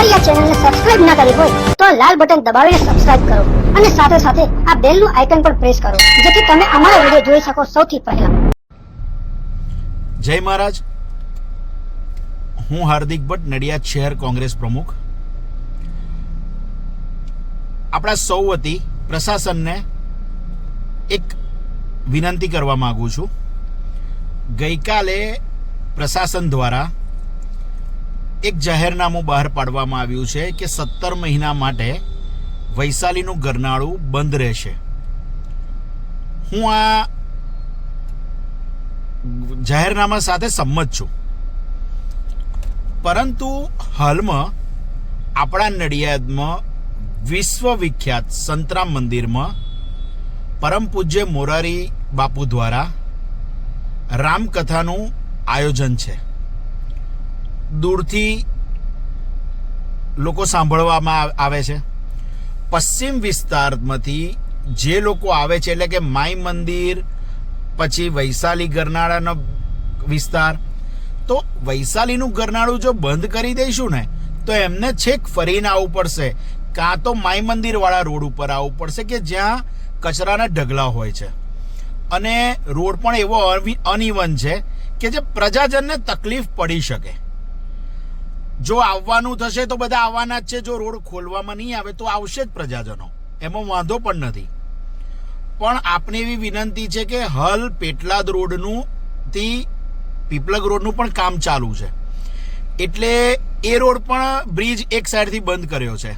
અમારી આ ચેનલને સબસ્ક્રાઇબ ના કરી હોય, તો આ લાલ બટન દબાવીને સબસ્ક્રાઇબ કરો અને સાથે સાથે આ બેલનું આઇકન પણ પ્રેસ કરો, જેથી તમે અમારા વીડિયો જોઈ શકો સૌથી પહેલા. જય મહારાજ. હું હાર્દિક ભટ્ટ, નડિયાદ શહેર કોંગ્રેસ પ્રમુખ. આપણા સૌ વતી પ્રશાસનને એક વિનંતી કરવા માગું છું. ગઈકાલે પ્રશાસન દ્વારા એક જાહેરનામું બહાર પાડવામાં આવ્યું છે કે સત્તર મહિના માટે વૈશાલીનું ગરનાળું બંધ રહેશે. હું આ જાહેરનામા સાથે સંમત છું. પરંતુ હાલમાં આપણા નડિયાદમાં વિશ્વ વિખ્યાત સંતરામ મંદિરમાં પરમ પૂજ્ય મોરારી બાપુ દ્વારા રામકથાનું આયોજન છે. દૂરથી લોકો સાંભળવામાં આવે છે. પશ્ચિમ વિસ્તારમાંથી જે લોકો આવે છે, એટલે કે માઈ મંદિર, પછી વૈશાલી ગરનાળાનો વિસ્તાર, તો વૈશાલીનું ગરનાળું જો બંધ કરી દઈશું ને, તો એમને છેક ફરીને આવવું પડશે. કાં તો માઈ મંદિરવાળા રોડ ઉપર આવવું પડશે કે જ્યાં કચરાના ઢગલા હોય છે. અને રોડ પણ એવો અનઇવન છે કે જે પ્રજાજનને તકલીફ પડી શકે. જો આવવાનું થશે તો બધા આવવાના જ છે. જો રોડ ખોલવામાં નહીં આવે તો આવશે જ પ્રજાજનો. એમાં વાંધો પણ નથી. પણ આપને એવી વિનંતી છે કે હલ પેટલાદ રોડનું થી પીપલગ રોડનું પણ કામ ચાલુ છે. એટલે એ રોડ પણ બ્રિજ એક સાઈડથી બંધ કર્યો છે.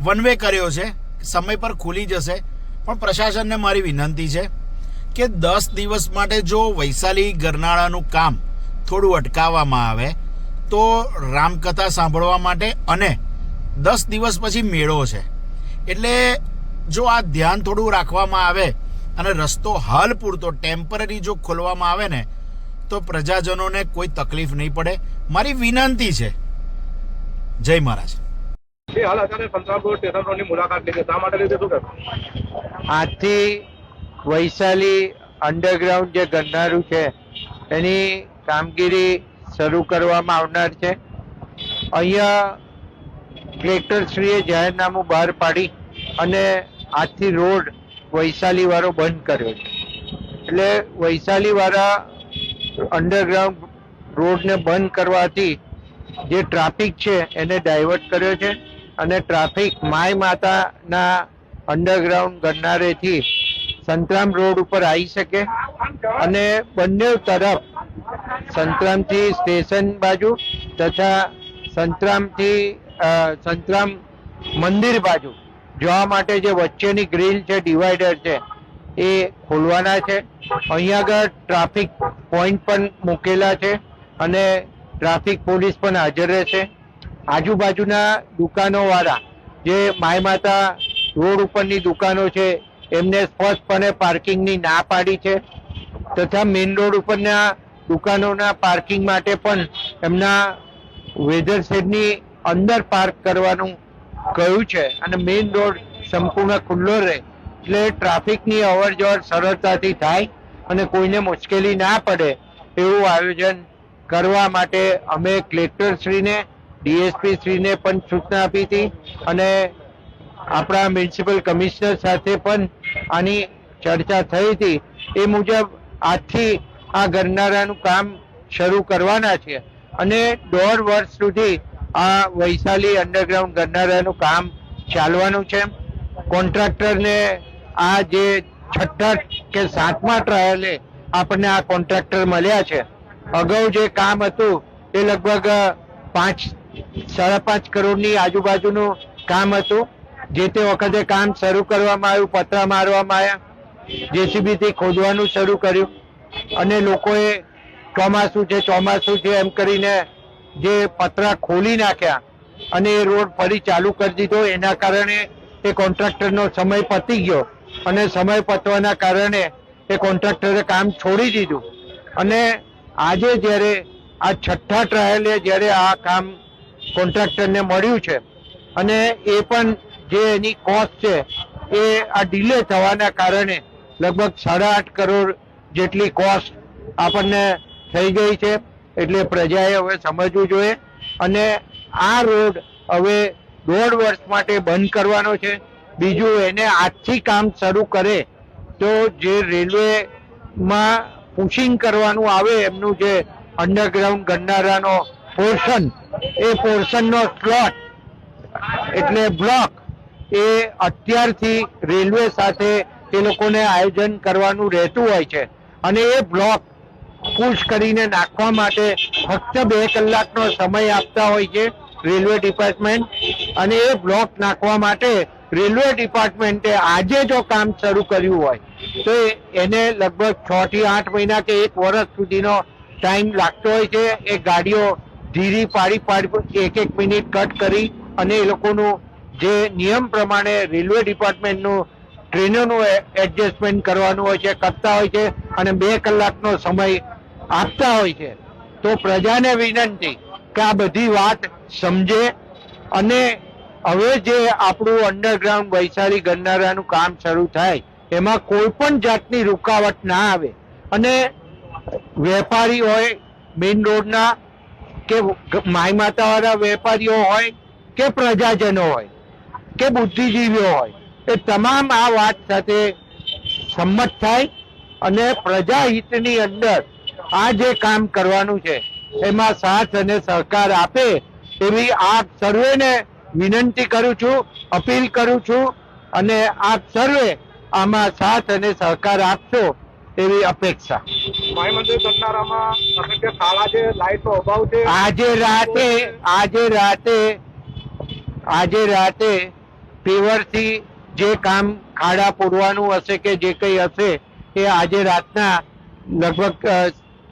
વન વે કર્યો છે. સમય પર ખુલી જશે. પણ પ્રશાસનને મારી વિનંતી છે કે દસ દિવસ માટે જો વૈશાલી ગરનાળાનું કામ થોડું અટકાવવામાં આવે તો રામકથા સાંભળવા માટે અને દસ દિવસ પછી મેળો છે. એટલે જો આ ધ્યાન થોડું રાખવામાં આવે અને રસ્તો હાલ પૂરતો ટેમ્પરરી જો ખોલવામાં આવે ને તો પ્રજાજનોને કોઈ તકલીફ નહીં પડે. મારી વિનંતી છે. જય મહારાજ. હાલ અત્યારે સંતરામપુર સ્ટેશન રોડની મુલાકાત લીધી. શા માટે લીધી શું કહેશો આજથી વૈશાલી અંડરગ્રાઉન્ડ જે ગરનારું છે એની કામગીરી શરૂ કરવામાં આવનાર છે. અહીંયા કલેક્ટરશ્રીએ જાહેરનામું બહાર પાડી અને આજથી રોડ વૈશાલી વાળો બંધ કર્યો છે. એટલે વૈશાલી વાળા અંડરગ્રાઉન્ડ રોડને બંધ કરવાથી જે ટ્રાફિક છે એને ડાયવર્ટ કર્યો છે અને ટ્રાફિક માય માતાના અંડરગ્રાઉન્ડ ગરનારેથી સંતરામ રોડ ઉપર આવી શકે અને બંને તરફ સંતરામથી સ્ટેશન બાજુ તથા સંતરામથી સંતરામ મંદિર બાજુ. જવા માટે જે વચ્ચેની ગ્રીલ છે, ડિવાઈડર છે, એ ખોલવાના છે. અહીંયા આગળ ટ્રાફિક પોઈન્ટ પણ મૂકેલા છે અને ટ્રાફિક પોલીસ પણ હાજર રહેશે. આજુબાજુના દુકાનોવાળા જે માય માતા રોડ ઉપરની દુકાનો છે, એમને સ્પષ્ટપણે પાર્કિંગની ના પાડી છે. તથા મેઇન રોડ ઉપરના દુકાનોના પાર્કિંગ માટે પણ એમના વેધર શેડની અંદર પાર્ક કરવાનું કહ્યું છે. અને મેઇન રોડ સંપૂર્ણ ખુલ્લો રહે. એટલે ટ્રાફિકની અવર જવર સરળતાથી થાય અને કોઈને મુશ્કેલી ના પડે એવું આયોજન કરવા માટે અમે કલેક્ટરશ્રીને ડીએસપી શ્રીને પણ સૂચના આપી હતી અને આપણા મ્યુનિસિપલ કમિશનર સાથે પણ આની ચર્ચા થઈ હતી. એ મુજબ આજથી આ ગરનારાનું કામ શરૂ કરવાના છે. અને દોઢ વર્ષ સુધી આ વૈશાલી અંડરગ્રાઉન્ડ ગરનારાનું કામ ચાલવાનું છે. કોન્ટ્રાક્ટરને આ જે છઠ્ઠા કે સાતમા ટ્રાયલે આપણને આ કોન્ટ્રાક્ટર મળ્યા છે. અગાઉ જે કામ હતું એ લગભગ પાંચ, સાડા પાંચ કરોડની આજુબાજુનું કામ હતું. જે તે વખતે કામ શરૂ કરવામાં આવ્યું, પતરા મારવામાં આવ્યા. જેસીબી થી ખોદવાનું શરૂ કર્યું. અને લોકોએ ચોમાસું છે ચોમાસું છે એમ કરીને જે પતરા ખોલી નાખ્યા અને એ રોડ ફરી ચાલુ કરી દીધો. એના કારણે એ કોન્ટ્રાક્ટરનો સમય પતી ગયો અને સમય પતવાના કારણે એ કોન્ટ્રાક્ટરે કામ છોડી દીધું. અને આજે જ્યારે આ છઠ્ઠા ટ્રાયલે જ્યારે આ કામ કોન્ટ્રાક્ટરને મળ્યું છે અને એ પણ જે એની કોસ્ટ છે એ આ ડિલે થવાના કારણે લગભગ સાડા આઠ કરોડ જેટલી કોસ્ટ આપણને થઈ ગઈ છે, એટલે પ્રજાએ હવે સમજવું જોઈએ. અને આ રોડ હવે દોઢ વર્ષ માટે બંધ કરવાનો છે. બીજું એને આજથી કામ શરૂ કરે તો જે રેલવેમાં પુશિંગ કરવાનું આવે, એમનું જે અંડરગ્રાઉન્ડ ગરનારાનો પોર્શન એ પોર્શનનો સ્લોટ એટલે બ્લોક એ અત્યારથી રેલવે સાથે એ લોકોને આયોજન કરવાનું રહેતું હોય છે. અને એ બ્લોક પુશ કરીને નાખવા માટે ફક્ત બે કલાકનો સમય આપતા હોય છે રેલવે ડિપાર્ટમેન્ટ. અને એ બ્લોક નાખવા માટે રેલવે ડિપાર્ટમેન્ટે આજે જો કામ શરૂ કર્યું હોય, તો એને લગભગ છ થી આઠ મહિના કે એક વર્ષ સુધીનો ટાઈમ લાગતો હોય છે. એ ગાડીઓ ધીરી પાડી પાડી એક એક મિનિટ કટ કરી અને એ લોકોનું જે નિયમ પ્રમાણે રેલવે ડિપાર્ટમેન્ટનું ટ્રેનોનું એડજસ્ટમેન્ટ કરવાનું હોય છે, કરતા હોય છે અને બે કલાકનો સમય આપતા હોય છે. તો પ્રજાને વિનંતી કે આ બધી વાત સમજે અને હવે જે આપણું અંડરગ્રાઉન્ડ વૈશાલી ગરનારાનું કામ શરૂ થાય, એમાં કોઈ પણ જાતની રૂકાવટ ના આવે. અને વેપારી હોય મેઇન રોડના કે માય માતાવાળા વેપારીઓ હોય કે પ્રજાજનો હોય, કે બુદ્ધિજીવીઓ હોય એ તમામ આ વાત સાથે સંમત થાય અને પ્રજાહિતની અંદર આ જે કામ કરવાનું છે એમાં સાથ અને સહકાર આપે એવી આપ સર્વેને વિનંતી કરું છું અપીલ કરું છું અને આપ સર્વે આમાં સાથ અને સહકાર આપશો એવી અપેક્ષા. આજે રાતે આજે રાતે આજે રાતે પેવરથી જે કામ ખાડા પૂરવાનું હશે કે જે કંઈ હશે, એ આજે રાતના લગભગ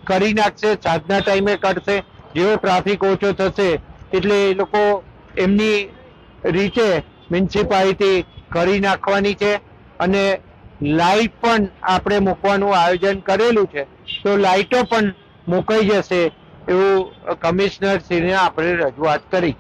કરી નાખશે, સાંજના ટાઈમે કરશે. જેવો ટ્રાફિક ઓછો થશે, એટલે એ લોકો એમની રીતે મ્યુનિસિપાલિટી કરી નાખવાની છે. અને લાઇટ પણ આપણે મૂકવાનું આયોજન કરેલું છે. તો લાઇટો પણ મુકાઈ જશે એવું કમિશનર શ્રીને આપણે રજૂઆત કરી.